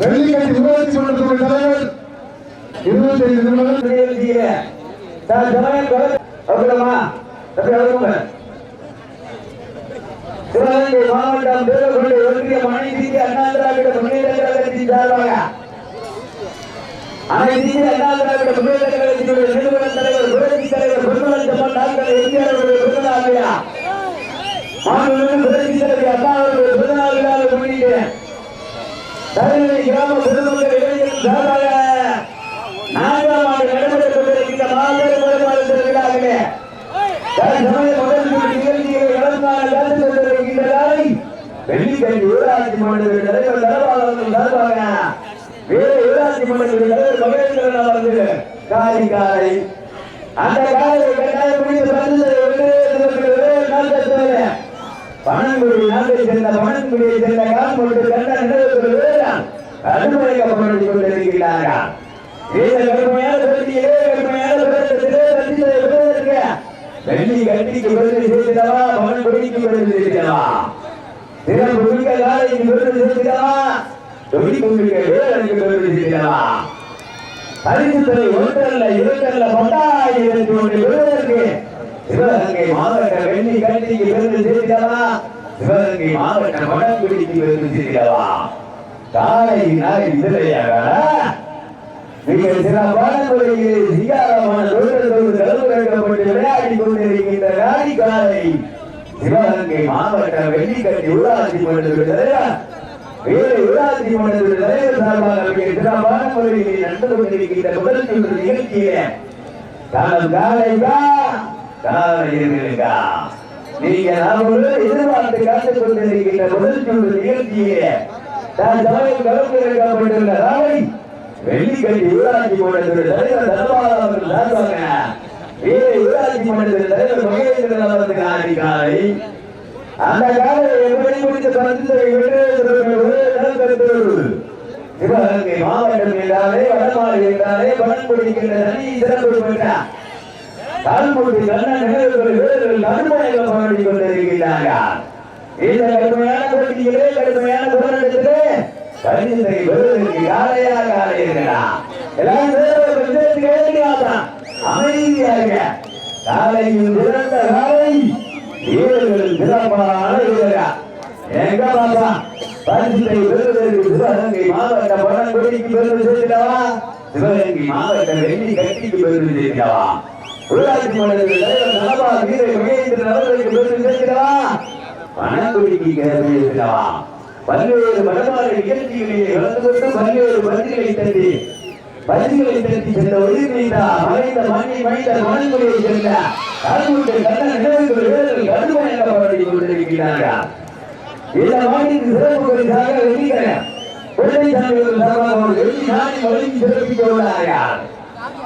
வெள்ளிக்கட்டி ஊராட்சி மன்றத்தினுடைய தலைவர் இருபத்தி ஐந்து நிமிடங்கள் சிவகங்கை மாவட்டம் ஒன்றிய அண்ணா திராவிட முன்னேற்ற கழகத்தின் சார்பாக அனைத்து அண்ணா திராவிட முன்னேற்ற கழகத்தினுடைய நிறுவன தலைவர் புரட்சி தலைவர் டாக்டர் எம்ஜிஆர் அவருடைய பிறந்தநாள் விழா. புரட்சி தலைவர் அண்ணா அவருடைய பிறந்தநாள் விழாவை முன்னிட்டு தருமபுரி கிராம பொதுமக்கள் இளைஞர்கள் சார்பாக நான்காம் ஆண்டு நடைபெற்றுக் கொண்டிருக்கின்ற மாபெரும் வருமான திருவிழாவிலே தற்சமய முதல் நிகழ்ச்சிகளை இளங்கால நடந்து கொண்டிருக்கின்ற நாளை வெள்ளிக்கணி ஊராட்சி மன்றத்தின் தலைவர் தரவாளர்கள் சார்பாக வேறு ஊராட்சி மன்றத்தின் தலைவர் மகேந்திரன் அவர்கள் காலை அந்த காலை கட்டாயம் முடிந்து பரிசு நாள் பணங்குடி நாட்டை சேர்ந்த பணங்குடியை சேர்ந்த கால்மொழி கண்ட நிலவுகள் கடுமையாக்கப்பட்டு கொண்டிருக்கிறார்கள் இந்த கடுமையான பகுதியிலே கடுமையான பிரச்சனையிலே வெள்ளி கட்டிக்கு விருது செய்திடவா பணங்குடிக்கு விருது செய்திடவா திறன் குடிக்க காலைக்கு விருது செய்திடவா தொகுதி குடிக்க வேலனுக்கு விருது செய்திடவா பரிசுத்தலை ஒன்றல்ல இரண்டல்ல பத்தாயிரத்தி ஒன்று விருதற்கு சிவகங்கை மாவட்ட வெள்ளி கட்டிக்கு விருது செய்திடவா சிவகங்கை மாவட்ட மடங்குடிக்கு விருது செய்திடவா காலை நாள் இதுலையாக மிக சிறப்பான முறையில் சிகாரமான தொழில்களோடு கலந்துரைக்கப்பட்டு விளையாடி கொண்டிருக்கின்ற காலை சிவகங்கை மாவட்ட வெள்ளிக்கட்டி ஊராட்சி மன்றத்தில் வேறு ஊராட்சி மன்றத்தில் தலைவர் சார்பாக மிக சிறப்பான முறையில் நடந்து கொண்டிருக்கின்ற முதல் காலை இருக்கா நீங்க எதிர்பார்த்து காத்துக் கொண்டிருக்கின்ற முதல் சுற்று நிகழ்ச்சியிலே தான் சபையில் கலந்துரைக்கப்பட்டுள்ள நாளை வெள்ளிக்கட்டி ஊராட்சி மன்றத்தில் தலைவர் தர்பார் அவர்கள் சார்பாக வேறு ஊராட்சி மன்றத்தில் தலைவர் மகேந்திரன் அவர்களுக்கு ஆடி அந்த காலை எப்படி முடித்து பரிந்துரை சிவகங்கை மாவட்டம் என்றாலே வடமாறு என்றாலே தனி சிறப்பு பெற்றார் கல்முடி கண்ணன் நிகழ்வுகள் வீரர்கள் கடுமையாக போராடி கொண்டிருக்கிறார்கள் இந்த கடுமையான போட்டியிலே கடுமையான போராட்டத்திலே கணிதத்தை பெறுவதற்கு யாரையா காலையா எல்லாம் தேர்தல் அமைதியாக காலையில் சிறந்த காலை வீரர்கள் சிறப்பான எங்க பாப்பா? பரிசுத்தை பெறுவதற்கு சிவகங்கை மாவட்ட பழங்குடிக்கு பெருமை சிவகங்கை மாவட்ட வெள்ளி கட்டிக்கு பெருமை உள்ளாட்சி மன்றத்தில் தலைவர் நலபா வீர மகேந்திரன் அவர்களுக்கு பெருமை பல்வேறு வடமாறு நிகழ்ச்சிகளிலே கலந்து கொண்டு பல்வேறு பரிசுகளை தந்தி பரிசுகளை தந்தி சென்ற மறைந்த மண்ணை மைந்த மனங்குடியை சென்ற கருமுட்டை கண்ண நினைவுகள் வீரர்கள் கடுமையாக போராடி கொண்டிருக்கிறார்கள் இந்த மாநில சிறப்பு பரிசாக வெளியிடறேன் கொள்ளைசாமி சார்பாக ஒரு நாளை வழங்கி சிறப்பிக்க உள்ளார்கள்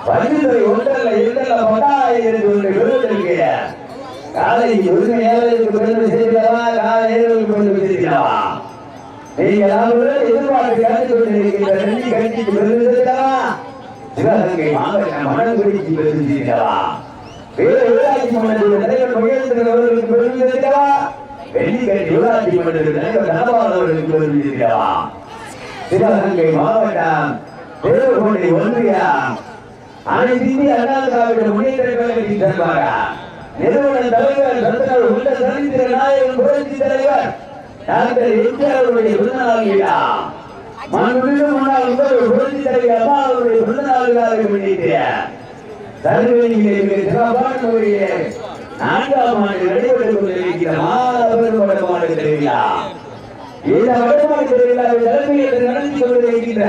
பரிசுரை ஒன்றல்ல இரண்டல்ல பத்தாயிரத்தி ஒன்று விருதுக்கு ஒரு உரிமையாளருக்கு பெருமை செய்கிறவா காலை ஏழுக்கு பெருமை செய்கிறவா நீங்கள் எதிர்பார்த்து கொண்டிருக்கின்ற வெள்ளி கட்சிக்கு பெருமை சிவகங்கை மாவட்ட மணங்குடிக்கு பெருமை வேறு ஊராட்சி மன்றத்தில் தலைவர் மகேந்திரன் அவர்களுக்கு வெள்ளிக்கட்டி ஊராட்சி மன்றத்தில் தலைவர் தனபால் அவர்களுக்கு சிவகங்கை மாவட்டம் திருவண்ணை ஒன்றியம் அனைத்து அண்ணா திராவிட முன்னேற்ற கழகத்தின் சார்பாக நிறுவன தலைவர் உள்ள நாயகன் புரட்சி தலைவர் டாக்டர் எம்ஜிஆர் அவருடைய பிறந்தநாள் விழா. மாண்புமிகு முன்னாள் முதல்வர் புரட்சி தலைவர் அம்மா அவருடைய பிறந்தநாள் விழாவை முன்னிட்டு தருவேணியிலே மிக சிறப்பான முறையிலே நான்காம் ஆண்டு நடைபெற்றுக் கொண்டிருக்கிற மாபெரும் வடமாடு திருவிழா இந்த வடமாடு திருவிழாவை தலைமையில் நடத்தி கொண்டிருக்கின்ற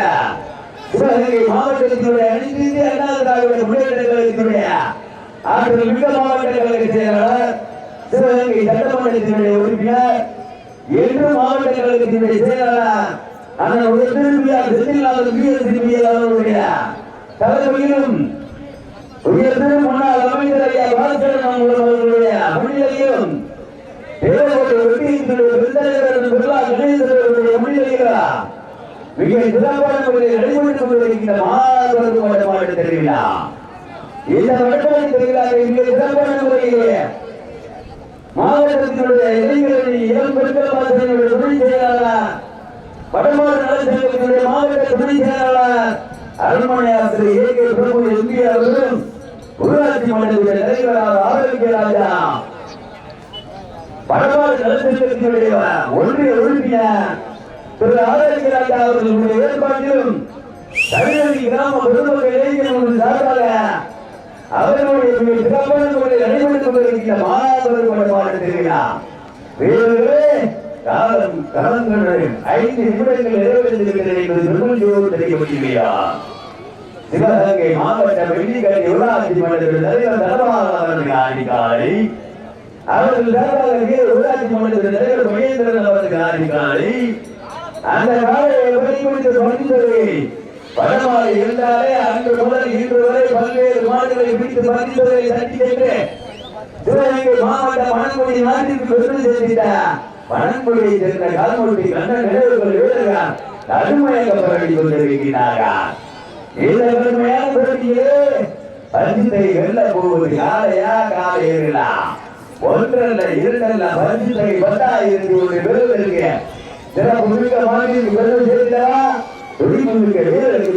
சிவகங்கை மாவட்டத்தினுடைய அனைத்து இந்திய அண்ணா திராவிட முன்னேற்ற கழகத்தினுடைய ஆற்றல் மிக்க மாவட்ட கழக செயலாளர் சிவகங்கை சட்டமன்றத்தினுடைய உறுப்பினர் என்று மாவட்ட கழகத்தினுடைய செயலாளர் அதன் ஒரு திரும்பியார் தலைமையிலும் உயர்ந்த முன்னாள் அமைச்சர் ஐயா பாலச்சந்திரன் அவர்களுடைய முன்னிலையிலும் தேவகோட்டை ஒட்டியத்தினுடைய பெருந்தலைவர் பிர்லா கணேசனுடைய முன்னிலையிலா மிக சிறப்பான முறையில் நடைபெற்றுக் கொண்டிருக்கின்ற மாபெரும் வடமாடு திருவிழா இந்த வடமாடு திருவிழாவை மிக சிறப்பான முறையிலே மாவட்டத்தினுடைய இளைஞரணி இளம் பெருக்கல் வாசனுடைய துணை செயலாளர் வடமாடு நலச்சங்கத்தினுடைய மாவட்ட துணை செயலாளர் அரண்மனையாசிரியர் ஏ கே பிரபு எம்பி அவர்களும் ஊராட்சி மன்றத்தின் தலைவராக ஆரோக்கிய ராஜா படவாறு நலத்திட்டத்தினுடைய ஒன்றிய உறுப்பினர் திரு ஆரோக்கிய ராஜா அவர்களுடைய ஏற்பாட்டிலும் தமிழக கிராம பொதுமக்கள் இளைஞர்கள் சார்பாக அவர்களுடைய சிறப்பான முறையில் நடைபெற்றுக் கொண்டிருக்கின்ற மாபெரும் திருவிழா வீரர்களே காலம் கலங்கள் ஐந்து நிமிடங்கள் நிறைவேற்றிருக்கிறது என்பது பெருமதியோடு தெரிய முடியலையா சிவகங்கை மாவட்ட வெள்ளிக்கரை ஊராட்சி மன்றத்தில் தலைவர் தர்மநாதன் அதிகாரி அவர்கள் சார்பாக வீர மன்றத்தில் தலைவர் மகேந்திரன் அவருக்கு அதிகாரி அந்த காலையை எப்படி குறித்து படமாறு இருந்தாலே அன்று முதல் இன்று வரை பல்வேறு மாடுகளை பிடித்து பதிந்ததை தட்டி சென்று சிவகங்கை மாவட்ட பணங்குடி நாட்டிற்கு விருது சேர்த்திட்ட பணங்குடியை சேர்ந்த கால்மொழி கண்ட நினைவுகள் வீரர்கள் கடுமையாக போராடி கொண்டிருக்கிறார்கள் இந்த பெருமையான போட்டியிலே பரிசுத்தை வெல்ல போவது காலையா காலையா ஒன்றல்ல இரண்டல்ல பரிசுத்தை பத்தாயிரத்தி ஒரு சிறப்பு மிக்க மாதிரி துடிப்பு வீரருக்கு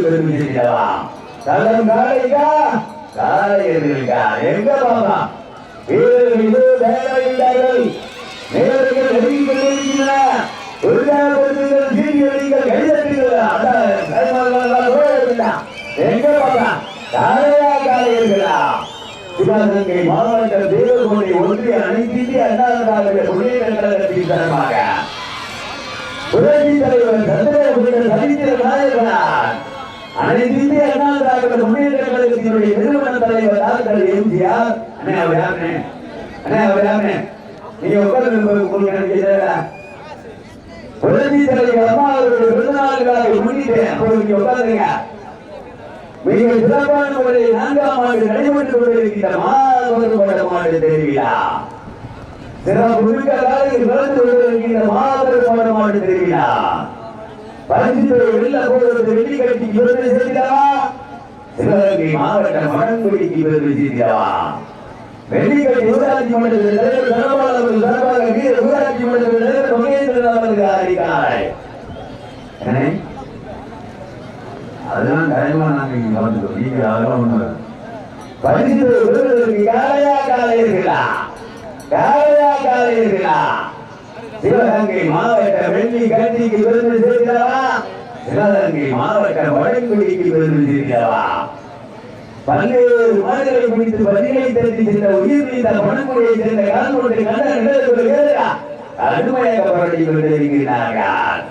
காலைக்கா? காலையர்களா எங்க பாபா வீரர்கள் இது நெருங்கி கொண்டிருக்கின்றன. அதான் எங்க காலையா காலையர்களா? சிவகங்கை மாவட்ட தேவகோட்டை ஒன்றிய அனைத்து இந்திய அண்ணா புரட்சி தலைவர் சந்திரபுரன் சரித்திர நாயகனார் அனைத்து இந்திய அண்ணா திராவிட முன்னேற்ற கழகத்தினுடைய நிறுவன தலைவர் டாக்டர் எம்ஜிஆர் அண்ணே அவர் யாருனே அண்ணே அவர் யாருனே நீங்க உட்கார்ந்து உங்களுக்கு எனக்கு தலைவர் அம்மா அவருடைய முன்னிட்டு நீங்க மிக சிறப்பான முறையில் நான்காம் ஆண்டு கொண்டிருக்கின்ற மாபெரும் திருவிழா சிறப்பு மிக்க காலையில் கொண்டிருக்கின்ற மாபெரும் திருவிழா பரிசுத்துறை வெள்ள போகிறது வெள்ளி விருது செய்தவா சிவகங்கை மாவட்ட மணங்குடிக்கு விருது செய்தவா வெள்ளிக்கட்டி ஊராட்சி மன்றத்தில் தலைவர் சார்பாக வீர ஊராட்சி மன்றத்தில் தலைவர் மகேந்திரன் அறிக்காய் அதெல்லாம் நாங்க இங்க நீங்க அதெல்லாம் ஒண்ணு பரிசு விருதுகளுக்கு காலையா காலையா காலையர்களா சிவகங்கை மாவட்ட வெள்ளி கட்டிக்கு விருது சேர்க்கிறவா? சிவகங்கை மாவட்ட வடங்குடிக்கு விருது சேர்க்கிறவா? பல்வேறு மனிதர்களை குறித்து பதிலை தெரிந்து சென்ற உயிர் நீத்த மனமுறையை சேர்ந்த கால்முறை கண்ட நிலவுகள் கடுமையாக போராடி கொண்டிருக்கிறார்கள்.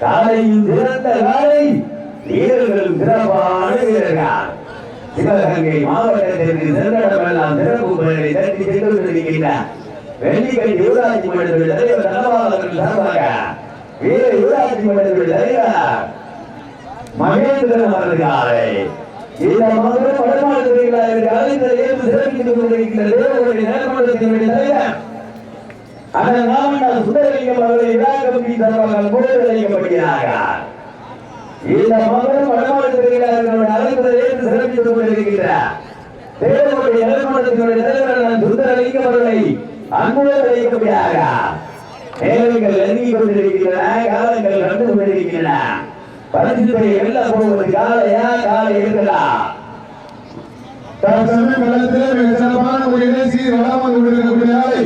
காலையும் சிறந்த காலை வீரர்களும் சிறப்பான வீரர்கள் சிவகங்கை மாவட்டத்திற்கு சென்றடமெல்லாம் சிறப்பு பெயரை தட்டி சென்று கொண்டிருக்கின்ற வெள்ளிக்கை ஊராட்சி மன்றத்தில் தலைவர் தனபாலர்கள் சார்பாக வீர ஊராட்சி மன்றத்தில் தலைவர் மகேந்திரன் அவர்களாலே இந்த சிறப்பித்துக் கொண்டிருக்கின்ற நேர்மன்றத்தினுடைய தலைவர் சுந்தரலிங்கம் அவர்களை விழா கமிட்டி சார்பாக இந்த மகன் வடமாநிலத்திற்கு அழைப்பதை ஏற்று சிறப்பித்துக் கொண்டிருக்கின்ற தேவனுடைய தலைவர் சுந்தரலிங்கம் அவர்களை அன்புடன் அழைக்கப்படுகிறார்கள் நேரங்கள் நெருங்கி கொண்டிருக்கின்றன காலங்கள் நடந்து கொண்டிருக்கின்றன. பரிசுத்தை வெல்ல போவது காலையா காலை இருக்கலாம் தற்சமய களத்திலே மிக சிறப்பான முறையிலே சீர் வளமாக கொண்டிருக்கக்கூடிய ஆலை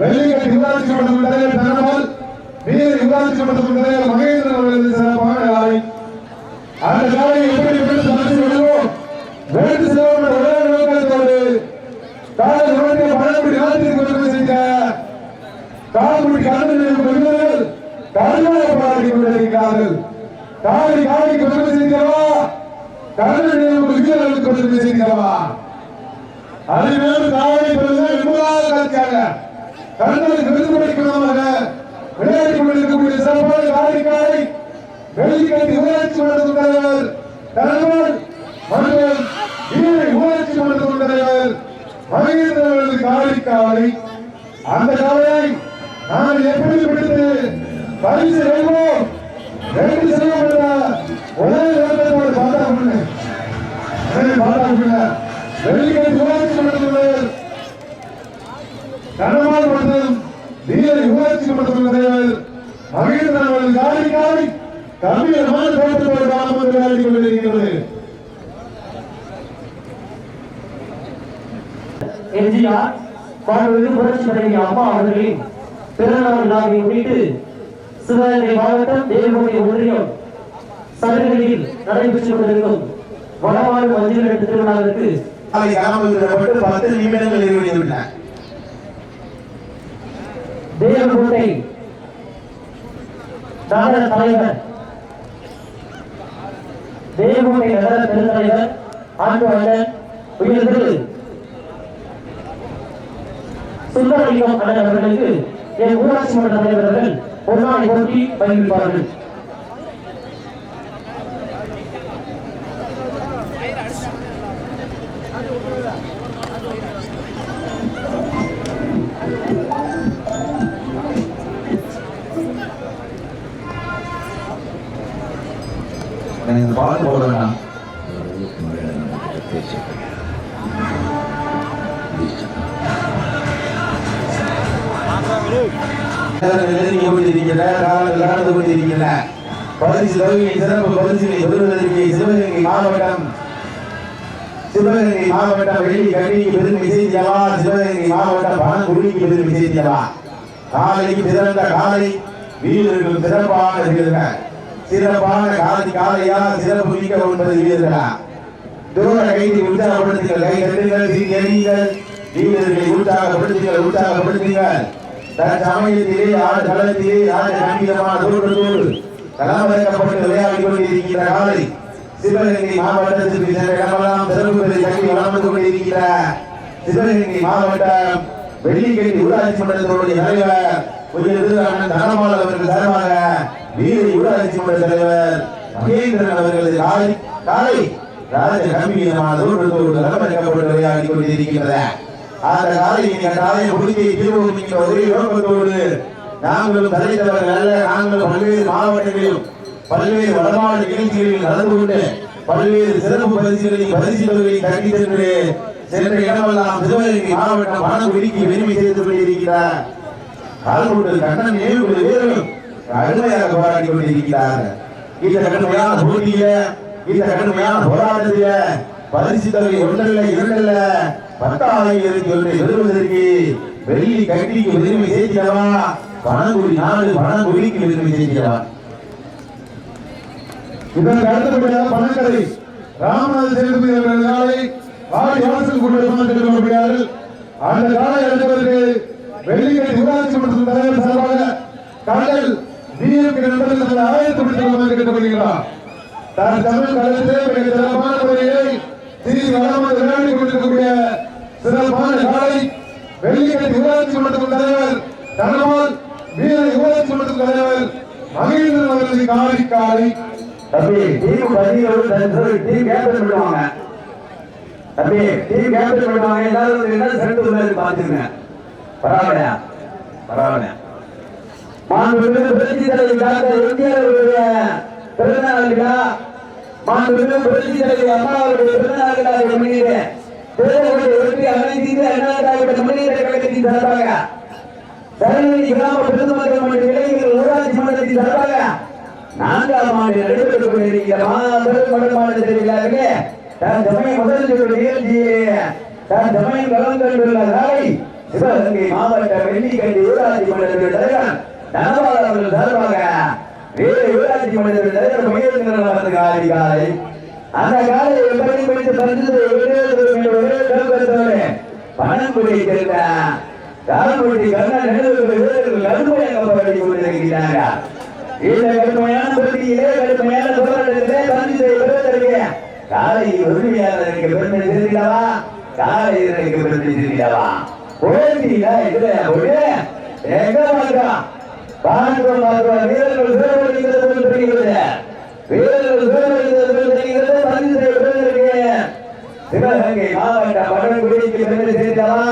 வெள்ளிக்கட்டி ஊராட்சி மன்ற தலைவர் தனமல் வீர ஊராட்சி மன்ற தலைவர் மகேந்திரன் அவர்களது சிறப்பான ஆலை அந்த காலையை எப்படி எப்படி சமைச்சு விடுவோம் வேண்டு செல்வம் ஒரே நோக்கத்தோடு காலை உடனே பழங்குடி நாட்டிற்கு கொண்டு செய்த கால்குடி கண்ணன் பெருமர்கள் கடுமையாக போராடி கொண்டிருக்கிறார்கள். காலை காலை கொண்டு செய்தவா கண்ணன் வீரர்களுக்கு கொண்டு செய்தவா அதில் காலை பிறகு என்பதாக கலைக்காங்க கண்ணனுக்கு விருது படிக்கிறதாக விளையாடி கொண்டிருக்கக்கூடிய சிறப்பான காலை காலை வெள்ளிக்கட்டி ஊராட்சி மன்றத்தின் தலைவர் தலைவர் மற்றும் வீரை ஊராட்சி மன்றத்தின் தலைவர் மகேந்திரவரது காலை அந்த காலை நாம் எப்படி பிடித்து பரிசு வெல்வோம்? ரெண்டு செல்வம் என்ற ஒரே நேரத்தோடு பார்த்தா பண்ணு பார்த்தா பண்ண வெள்ளிக்கை ஊராட்சி மன்றத்தின் தலைவர் கனவால் மற்றும் அவர்கள் காலை காலை கம்பீரமான தோட்டத்தோடு விளையாடி கொண்டிருக்கிறது எம்ஜிஆர் மாண்புமிகு புரட்சி தலைவி அம்மா அவர்களின் பிறந்தநாள் விழாவை முன்னிட்டு சிவகங்கை மாவட்டம் தேவகோட்டை ஒன்றியம் சதுரகிரியில் நடைபெற்றுக் கொண்டிருக்கும் வடமாடு மஞ்சள் திருவிழாவிற்கு காலை கிளம்ப விடப்பட்டு பத்து நிமிடங்கள் நிறைவேறிவிட்டன தேவகோட்டை. நகர தலைவர். தேவகோட்டை நகர பெருந்தலைவர் ஆண்டு அண்ணன் உயர்ந்து சுந்தரலிங்கம் அண்ணன் அவர்களுக்கு என் ஊராட்சி மன்ற தலைவர்கள் பொன்னாடி போட்டி பகிர்ப்பார்கள் எனக்கு இந்த போட வேண்டாம். நீங்க கொண்டிருக்கிற காலங்கள் கொண்டிருக்கிற பரிசு தொகையை சிறப்பு பரிசுகளை பெறுவதற்கு சிவகங்கை மாவட்டம் சிவகங்கை மாவட்டம் வெள்ளி கண்ணிக்கு பெருமை செய்தியவா சிவகங்கை மாவட்டம் பணங்குடிக்கு பெருமை செய்தியவா காலைக்கு பிறந்த காலை வீரர்கள் சிறப்பான வீரர்கள் சிறப்பான காதி காலையா சிறப்பு மிக்க ஒன்பது வீரர்களா? தூர கைதி உற்சாகப்படுத்துங்கள். கை கட்டுங்கள் சீரியங்கள் வீரர்களை உற்சாகப்படுத்துங்கள் உற்சாகப்படுத்துங்கள். தன் சமயத்திலே ஆடு களத்திலே ஆடு கம்பீரமான தோற்றத்தோடு களமிறக்கப்பட்டு விளையாடி கொண்டிருக்கிற காலை சிவகங்கை மாவட்டத்திற்கு சென்ற இடமெல்லாம் சிறப்புகளை கட்டி வளர்ந்து கொண்டிருக்கிற சிவகங்கை மாவட்டம் வெள்ளிக்கட்டி ஊராட்சி மன்றத்தினுடைய தலைவர் உயர் அண்ணன் தனபால் அவர்கள் சார்பாக வீரி ஊராட்சி மன்ற தலைவர் மகேந்திரன் அவர்களது காலை காலை ராஜ கம்பீரமான தோற்றத்தோடு களமிறக்கப்பட்டு விளையாடி கொண்டிருக்கிறது அந்த காலையை கட்டாய தீர்வுகின்ற ஒரே நோக்கத்தோடு நாங்களும் தலைத்தவர்கள் அல்ல நாங்களும் பல்வேறு மாவட்டங்களிலும் பல்வேறு வடமாநில நிகழ்ச்சிகளில் நடந்து கொண்டு பல்வேறு சிறப்பு பரிசுகளையும் பரிசு தொகையை கட்டி சென்று சென்ற இடமெல்லாம் சிவகங்கை மாவட்டம் வனங்குடிக்கு பெருமை சேர்த்துக் கொண்டிருக்கிறார். கால்கொண்டு கண்ணன் நேர்வுகள் வீரர்களும் கடுமையாக போராடி கொண்டிருக்கிறார்கள். இந்த கடுமையான போட்டிய இந்த கடுமையான போராட்டத்தில பரிசு தொகை ஒன்றல்ல இரண்டல்ல பத்தாயிரத்தி சொல்லி பெறுவதற்கு வெள்ளி கட்டிக்கு உதவி சேர்க்கிறவா? பணங்குடி நாடு பணங்குடிக்கு உதவி சேர்க்கிறவா? இதற்கு அடுத்தபடியாக பணக்கரை ராமநாத சேதுபதி அவர்கள் நாளை வாடி வாசல் கொண்டு கொண்டிருக்கிறார்கள் அந்த காலை அடுத்தவருக்கு வெள்ளிக்கடை ஊராட்சி மன்றத்தின் தலைவர் சார்பாக கடல் டிஎம்கே நண்பர்கள் ஆயிரத்தி கேட்டுக்கொள்கிறார் தான் தமிழ் களத்திலே மிக சிறப்பான முறையை திரு வளமாக விளையாடி கொண்டிருக்கக்கூடிய சிறப்பான காலை வெள்ளிக்கடை ஊராட்சி மன்றத்தின் தலைவர் தனவால் வீர ஊராட்சி மன்றத்தின் தலைவர் மகேந்திரன் அவர்களது காலை காலை. தம்பி டீம் பதினோரு டீம் கேப்டன் பண்ணுவாங்க தம்பி டீம் கேப்டன் பண்ணுவாங்க எல்லாரும் என்ன பாத்துங்க பரவாயில்ல பரவாயில்ல மாண்புமிகு புரட்சி தலைவி டாக்டர் எம்ஜிஆருடைய பிறந்தநாள் விழா மாண்புமிகு புரட்சி தலைவி அம்மாவுடைய பிறந்தநாள் விழாவை முன்னிட்டு தேர்தலுடைய வெற்றி அனைத்து அண்ணா முன்னேற்ற கழகத்தின் சார்பாக தருமபுரி கிராம பெருந்தமக்கள் இளைஞர்கள் ஊராட்சி மன்றத்தின் சார்பாக நான்காம் ஆண்டு நடைபெற்றுக் கொண்டிருக்கிற மாபெரும் வடமாநிலத்திற்காக தன் சமயம் முதல் சுற்று தன் சமயம் கலந்து கொண்டுள்ள நாளை சிவகங்கை மாவட்ட வெள்ளிக்கண்டி ஊராட்சி தலைவர் தனபால் அவர்கள் சார்பாக வேறு ஊராட்சி மனிதர்கள் தலைவர் மகேந்திரன் அவரது காலை காலை. அந்த காலை எப்படி முடித்து பரிசு பணம் குடிக்கின்ற கால்குடி கண்ணன் வீரர்கள் கடுமையாக போராடி கொண்டிருக்கிறார்கள் இந்த கடுமையான போட்டியிலே கடுமையான போராட்டத்திலே பரிசு பெறுவதற்கு காலை உரிமையாளருக்கு பெருமை தெரிவிக்கவா காலை வீரருக்கு பெருமை தெரிவிக்கவா போட்டியில இதுல போட்டு எங்க மாட்டா பார்க்கிறோம் வீரர்கள் சோர்வடைகிறது போல் தெரிகிறது வீரர்கள் சோர்வடைகிறது போல் தெரிகிறது பரிசு பெறுவதற்கு சிவகங்கை மாவட்ட பழங்குடிக்கு பெருமை சேர்த்தவா?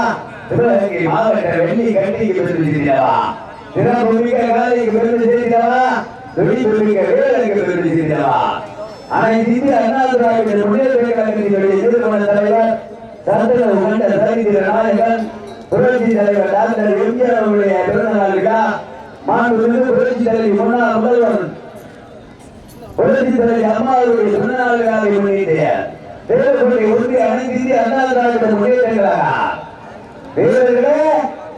சிவகங்கை மாவட்ட வெள்ளி கண்டிக்கு பெருமை சேர்த்தவா? சிறப்பு காலைக்கு பெருமை சேர்த்தவா? துடிப்பு வீரருக்கு பெருமை சேர்த்தவா? அனைத்து இந்திய அண்ணா திராவிட முன்னேற்ற கழகத்தினுடைய எதிர்கொண்ட தலைவர் சந்திர உகண்ட சரித்திர நாயகன் புரட்சி தலைவர் டாக்டர் எம்ஜிஆர் அவருடைய பிறந்த நாள் விழா மாண்புமிகு புரட்சி தலைவி முன்னாள் முதல்வர். புரட்சி தலைவி அம்மாவுடைய பிறந்தநாளுக்காக முன்னிட்டு தேவர்களுடைய ஒன்றிய அனைத்து அண்ணா திராவிட முன்னேற்றங்களாக தேவர்களே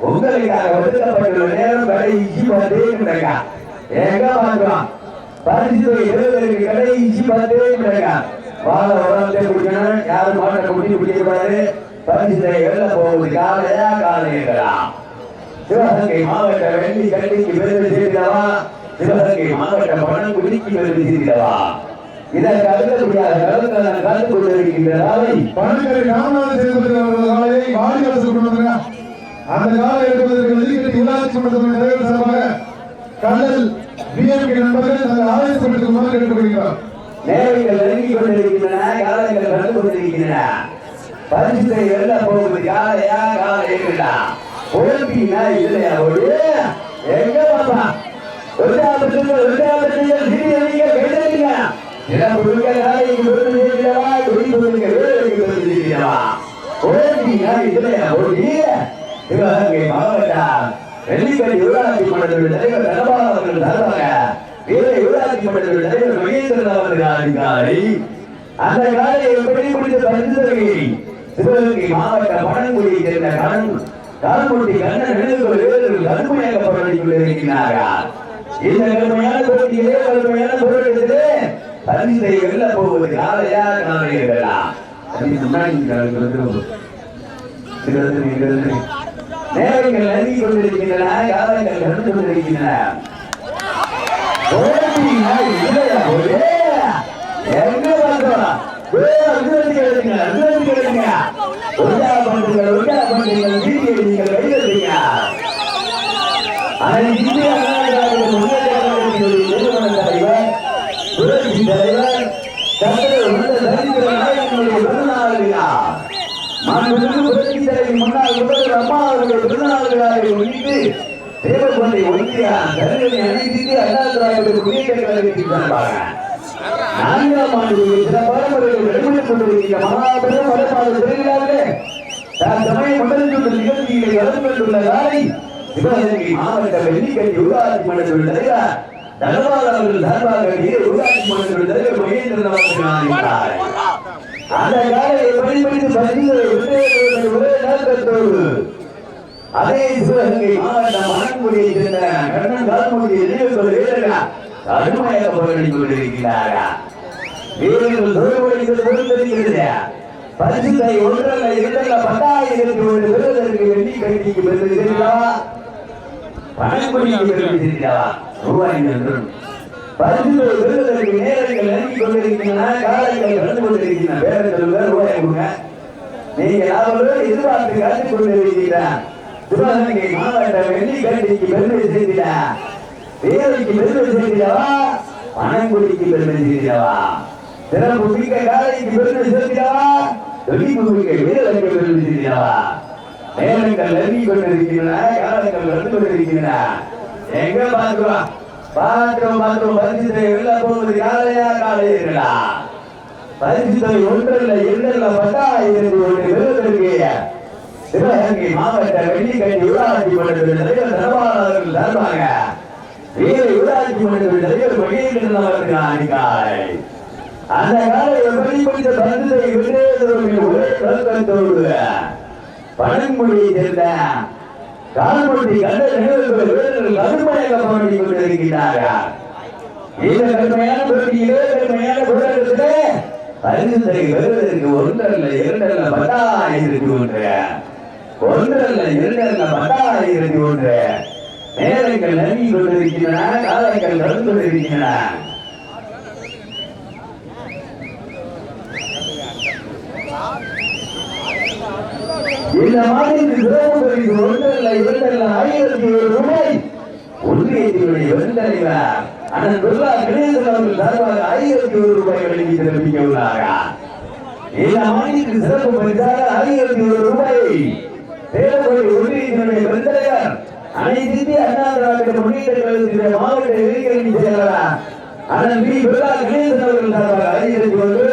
உங்களுக்காக ஒதுக்கப்பட்டுள்ள நேரம் கடைசி பத்தே நிமிடங்க எங்க பார்க்கலாம்? பரிசு தேவர்களுக்கு கடைசி வாழ குடிக்கணும் யாரும் பரிசு வெளில போகுது. காலையா காலையா சிவகங்கை மாவட்ட வெள்ளி கல்விக்கு பெருமை சேர்ந்தவா சிவகங்கை மாவட்ட பணங்குடிக்கு பெருமை சேர்ந்தவா இதற்கு அடுத்தபடியாக கலந்து கலந்து கொண்டிருக்கின்ற நாளை பணக்கரை ராமநாத சேதுபதி அவர்கள் காலையை வாடி அரசு கொண்டு அந்த காலை எடுப்பதற்கு வெளிக்கட்டி உள்ளாட்சி மன்றத்தின் தலைவர் சார்பாக கல்லல் பிஎம்கே நண்பர்கள் தங்கள் ஆலோசனை மாதிரி கேட்டுக்கொள்கிறார் நேரங்கள் நெருங்கி கொண்டிருக்கின்றன காலங்கள் நடந்து கொண்டிருக்கின்றன. பரிசுத்தை காலையா உழைப்பீங்கன்னா இல்லையா? ஒரு எங்க பாப்பா? ஒன்றாபத்துகள் ஒன்றாபத்துகள் சிறிய கைதடிங்க இடம் கொடுக்க நாளைக்கு விருது செய்கிறவா துணி கொடுக்க வேலைக்கு விருது செய்கிறவா இல்லையா? ஒரு சிவகங்கை மாவட்டம் வெள்ளிக்கடை ஊராட்சி மன்றத்தில் தலைவர் தனபால் அவர்கள் தருவாங்க வேலை ஊராட்சி மன்றத்தில் தலைவர் மகேந்திரன் அவர்கள் அதிகாரி. அந்த காலையை எப்படி முடிந்த சிவகங்கை மாவட்ட பணங்குடியை சேர்ந்த கண் கால்முட்டி கண்ணன் நினைவுகள் வீரர்கள் கடுமையாக போராடி கொண்டிருக்கிறார்கள் இந்த கடுமையான போட்டியிலே கடுமையான போராட்டத்திலே? பரிசை வெல்ல போவது காலையா காலையா முன்னாடி நேரங்கள் நெருங்கி கொண்டிருக்கின்றன காலங்கள் கடந்து கொண்டிருக்கின்றன. எங்க பார்த்தோம் அபிவிருத்தி எழுதுங்க அபிவிருத்தி எழுதுங்க ஒன்றா பண்றீங்க ஒன்றா பண்றீங்க வீட்டு எழுதுங்க வெளியிடுங்க அதை இந்திய அண்ணா முன்னேற்ற கழகத்தினுடைய நிறுவன தலைவர் புரட்சி தலைவர் டாக்டர் உள்ள தரித்திர நாயகனுடைய பிறந்தநாள் விழா மாண்புமிகு புரட்சி தலைவி முன்னாள் முதல்வர் அம்மா அவருடைய பிறந்தநாள் விழாவை முன்னிட்டு தேவப்பள்ளி அண்ணா திராவிட முன்னேற்ற கழகத்தின் நான்காம் ஆண்டு சில பரம்பரைகள் வெளிப்படுத்திக் கொண்டிருக்கிற வடபாடு திருவிழாவிலே நிகழ்ச்சிகளை கலந்து கொண்டுள்ள நாளை சிவகங்கை மாவட்ட வெள்ளிக்கட்டி ஊராட்சி மன்றத்தில் தலைவர் தனபால் அவர்கள் சார்பாக ஊராட்சி மன்றத்தில் தலைவர் மகேந்திரன் அவர்கள் ஆணையிட்டார் அந்த காலையை பயன்படுத்தி பதிவுகளை விட்டு ஒரே அதே சிவகங்கை மாவட்டம் மணக்குடியை சேர்ந்த கண்ணன் கால்முடியை நினைவுகள் வீரர்கள் கடுமையாக போராடி கொண்டிருக்கிறார்கள் வீரர்கள் தோல்வழிகள் பொறுத்திருக்கிறது பரிசுத்தை ஒன்றல்ல இரண்டல்ல பத்தாயிரத்தி ஒரு விருதற்கு வெள்ளி கட்டிக்கு பெறுகிறீர்களா பணக்குடிக்கு பெறுகிறீர்களா ரூபாய் என்று பரிசுத்தை விருதற்கு நேரங்கள் நெருங்கி கொண்டிருக்கின்றன காலங்கள் நடந்து கொண்டிருக்கின்றன. வேறு ரூபாய் கொடுங்க. நீங்க யாவரும் எதிர்பார்த்து காத்துக் கொண்டிருக்கிறீர்கள் சிவகங்கை மாவட்ட வெள்ளி பெருமை செய்திடா வேலைக்கு பெருமை செய்திடவா பணங்குடிக்கு பெருமை செய்திடவா சிறப்பு மிக்க காலைக்கு பெருமை செய்திடவா தொழில் மிக்க வீரருக்கு பெருமை செய்திடவா நேரங்கள் நெருங்கி கொண்டிருக்கின்றன காலங்கள் வந்து கொண்டிருக்கின்றன. எங்க பார்க்கிறோம்? பார்க்கிறோம் பார்க்கிறோம். பரிசுத்தை வெளில போவது காலையா காலையா பரிசுத்தை ஒன்றல்ல இரண்டல்ல பத்தாயிரத்தி ஒன்று விருதற்கு சிவகங்கை மாவட்ட வெள்ளிக்கட்டி ஊராட்சி மன்றத்தில் தலைவர் தனபாளர்கள் தருவாங்க. வீர ஊராட்சி மன்றத்தில் தலைவர் மகேந்திரன் அவர்கள் அந்த காலை எப்படி முடிந்த பரிசுத்தை விருதுகளுக்கு ஒரே கலக்கத்தோடு பழங்குடியை சேர்ந்த கால்முட்டி கண்ட நிகழ்வுகள் வீரர்கள் கடுமையாக போராடி கொண்டிருக்கிறார்கள் இந்த கடுமையான போட்டியிலே கடுமையான போராட்டத்திலே ஒன்றல்ல இரண்டல்ல பத்தாயிரத்தி ஒன்று. ஒன்றல்ல இரண்டல்ல பத்தாயிரத்தி ஒன்று நேரங்கள் நெருங்கி கொண்டிருக்கின்றன காலங்கள் நடந்து கொண்டிருக்கின்றன. இந்த மாதிரி ஒன்றல்ல இரண்டல்ல ஆயிரத்தி ஒரு ரூபாய் ஒன்றியத்தினுடைய வெறுந்தலைவர் அண்ணன் பிர்லா கணேசன் அவர்கள் சார்பாக ஆயிரத்தி ஒரு ரூபாய் வழங்கி இந்த சிறப்பு பரிசாக ஆயிரத்தி ஒரு ரூபாய் தேவபுரி ஒன்றியத்தினுடைய வெறுந்தலைவர் அனைத்து அண்ணா திராவிட முன்னேற்ற கழகத்தினுடைய மாவட்ட இளைஞரணி செயலாளர் அண்ணன் பி பிர்லா கணேசன் அவர்கள் சார்பாக ஆயிரத்தி ஒன்று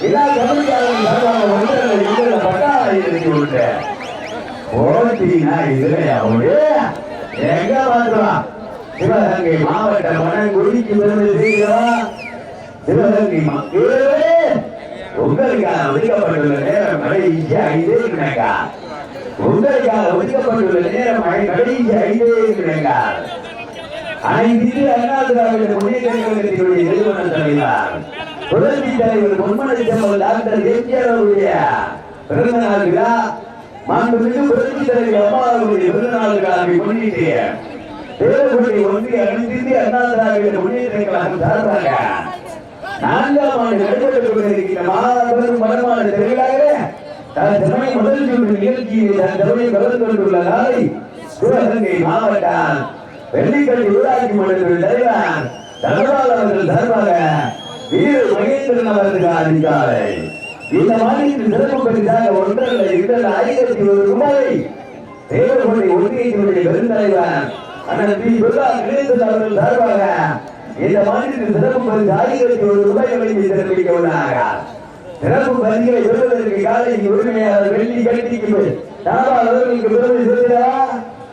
எல்லா கமிட்டியாளர்கள் சார்பாக ஒன்றரை இரண்டு இதுலையா எங்க பார்க்கலாம் சிவகங்கை மாவட்ட மனங்குடிக்கு சிவகங்கை மக்களே ஒதுக்கப்பட்டுள்ள நேரம் உங்களுக்காக ஒதுக்கப்பட்டுள்ள நேரம் கடைசி ஐந்தே நிமிடங்க அனைத்து அண்ணா திராவிட முன்னேற்ற கழகத்தினுடைய நிறுவன தலைவர். புரட்சி தலைவர் பொன்மலை செம்மல் டாக்டர் எம்ஜிஆர் அவருடைய பிறந்த நாள் விழா மாண்புமிகு புரட்சி தலைவர் அம்மா அவருடைய பிறந்த நாள் விழாவை முன்னிட்டு ஒன்றிய அனைத்து அண்ணா திராவிட முன்னேற்ற கழகம் சார்பாக நான்காம் ஆண்டு நடைபெற்றுக் கொண்டிருக்கிற மாபெரும் வருமான திருவிழாவிலே தன் முதல் சுற்று நிகழ்ச்சியில் தன் கலந்து கொண்டுள்ள நாளை சிவகங்கை மாவட்டம் வெள்ளிக்கட்டி ஊராட்சி மன்றத்தின் தலைவர் தனபால் அவர்கள் சார்பாக வீர மகேந்திரன் அவர்களுக்கு அதிகாலை இந்த மாநிலத்தின் சிறப்பு பரிசாக ஒன்றல்ல இரண்டு ஆயிரத்தி ஒரு ரூபாய் தேவர்கொண்டை ஒன்றியத்தினுடைய பெருந்தலைவர் அண்ணன் பி. பிர்லா கணேசன் அவர்கள் சார்பாக இந்த சிறப்பு பரிசு ஆயிரத்தி ஒரு ரூபாய் வழங்கி சிறப்பிக்க உள்ளார்கள் சிறப்பு பரிசுகளை பெறுவதற்கு காலை உரிமையாளர் வெள்ளி கட்டிக்கு தனபால் அவர்களுக்கு பெருமை சேர்க்கிறா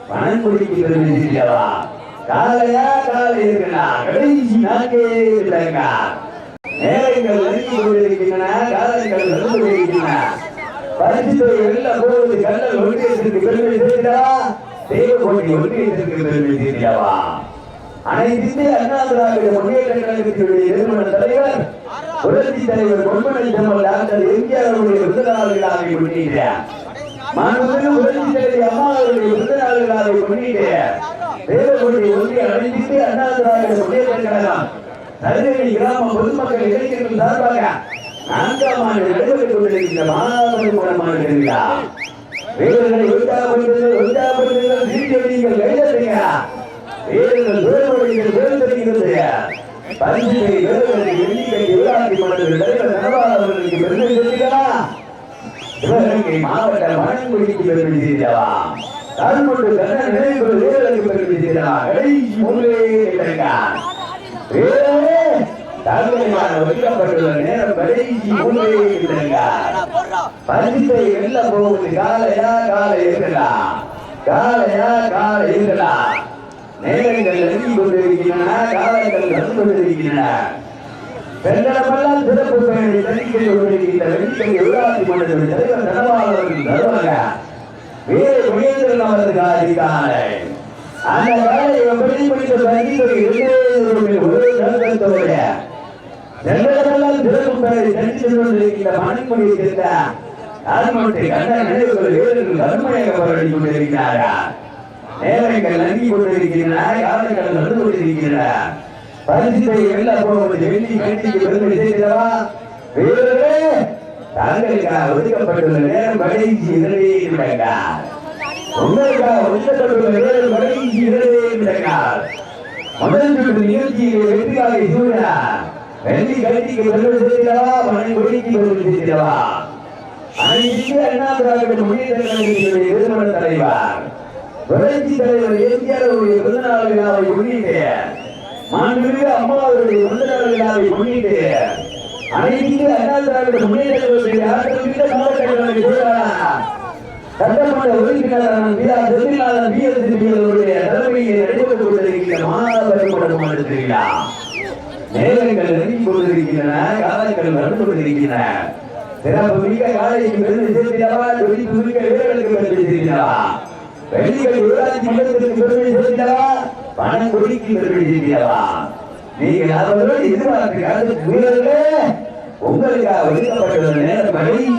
பணங்குடிக்கு பெருமை சேர்க்கிறா காலையா காலை இருக்கலாம் கடைசி இல்லைங்க நேரங்கள் நெருங்கி கொண்டிருக்கின்றன காலங்கள் நடந்து கொண்டிருக்கின்றன பரிசுத்தை வெல்ல போவது கண்ணல் ஒன்றியத்திற்கு பெருமை சேர்க்கிறா தெய்வ கோட்டை ஒன்றியத்திற்கு பெருமை அனைத்து அண்ணா திராவிட முன்னேற்ற கழகத்தினுடைய நிறுவன தலைவர் புரட்சி தலைவர் பொன்மனை செம்மல் டாக்டர் எம்ஜிஆர் அவருடைய விருதுநாள் விழாவை முன்னிட்டு மாண்புமிகு புரட்சி தலைவர் அம்மா அவருடைய விருதுநாள் விழாவை முன்னிட்டு தேவகுடி ஒன்றிய அனைத்து அண்ணா திராவிட முன்னேற்ற கழகம் தருமபுரி கிராம பொதுமக்கள் இளைஞர்கள் சார்பாக நான்காம் ஆண்டு நடைபெற்றுக் கொண்டிருக்கின்ற மாபெரும் குணமான வீரர்களை உற்சாகப்படுத்துங்கள் உற்சாகப்படுத்துங்கள் வீரர்கள் பரிசுகளை வேறுபடுத்தி எண்ணிக்கை மன்றத்தில் பெருமை சிவகங்கை மாவட்ட மணங்குடிக்கு பெருமை சேர்க்கிறவா கருமொன்று கண்ண நினைவு வீரர்களுக்கு பெருமை சேர்க்கிறா கடைசி மூலே கிடைக்கார் வீரரே ஒதுக்கப்பட்டுள்ள நேரம் கடைசி மூலே கிடைக்கார் பரிசை வெல்ல போவது காலையா காலை இருக்கலாம். காலையா காலை இருக்கலாம். நேரங்கள் நெருங்கி கொண்டிருக்கின்றன காலங்கள் நடந்து கொண்டிருக்கின்றன பெண்களமெல்லாம் சிறப்பு பெயரை தணிக்கை கொண்டிருக்கின்ற வெள்ளிக்கை ஊராட்சி மன்றத்தின் தலைவர் தனபாளர்கள் தருவாங்க வீர மகேந்திரன் அவர்களுக்கு அதிகாலை அந்த காலை எப்படி முடித்த ஒரே சிறப்பு பெயரை தணிக்கை கொண்டிருக்கின்ற சேர்ந்த கண்ட நினைவுகள் வீரர்கள் அருமையாக போராடி கொண்டிருக்கிறார்கள் நேரங்கள் நம்பி கொண்டிருக்கின்றன காலங்கள் நடந்து கொண்டிருக்கின்றன. பரிசுத்தை வெல்ல போவது வெள்ளி கட்டிக்கு பெருமை செய்கிறவா வீரர்களே தங்களுக்காக ஒதுக்கப்பட்டுள்ள நேரம் கடைசி இரண்டே உங்களுக்காக ஒதுக்கப்பட்டுள்ள நேரம் கடைசி இரண்டே முதல் சுற்று சூழா வெள்ளி கட்டிக்கு பெருமை மணி கொடிக்கு பெருமை செய்கிறவா அனைத்து அண்ணா திராவிட முன்னேற்ற கழகத்தினுடைய தலைவர். புரட்சி தலைவர் எம்ஜிஆர் அவருடைய பிறந்த நாள் விழாவை முன்னிட்டு மாண்புமிகு அம்மா அவருடைய பிறந்த நாள் விழாவை முன்னிட்டு அனைத்து அண்ணா திராவிட முன்னேற்ற சட்டமன்ற உறுப்பினரான P R Senthilnathan P S அவருடைய தலைமையில் நடைபெற்றுக் கொண்டிருக்கிற மாபெரும் படுமான திருவிழா நேரங்கள் நெருங்கிக் கொண்டிருக்கின்றன காலங்கள் நடந்து கொண்டிருக்கின்றன. சிறப்பு மிக்க காலைக்கு பெருமை சேர்க்கிறவா துடிப்பு மிக்க வீரர்களுக்கு பெருமை சேர்க்கிறவா வெள்ளிகள் ஊராட்சி மன்றத்திற்கு பெருமை சேர்க்கிறவா பணம் கொடிக்கு பெருமை சேர்க்கிறவா நீங்கள் அவர்களோடு வீரர்களே உங்களுக்காக ஒதுக்கப்பட்டுள்ள நேரம் ஒளி.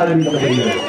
ஆரம்பிக்கப்படுகிறது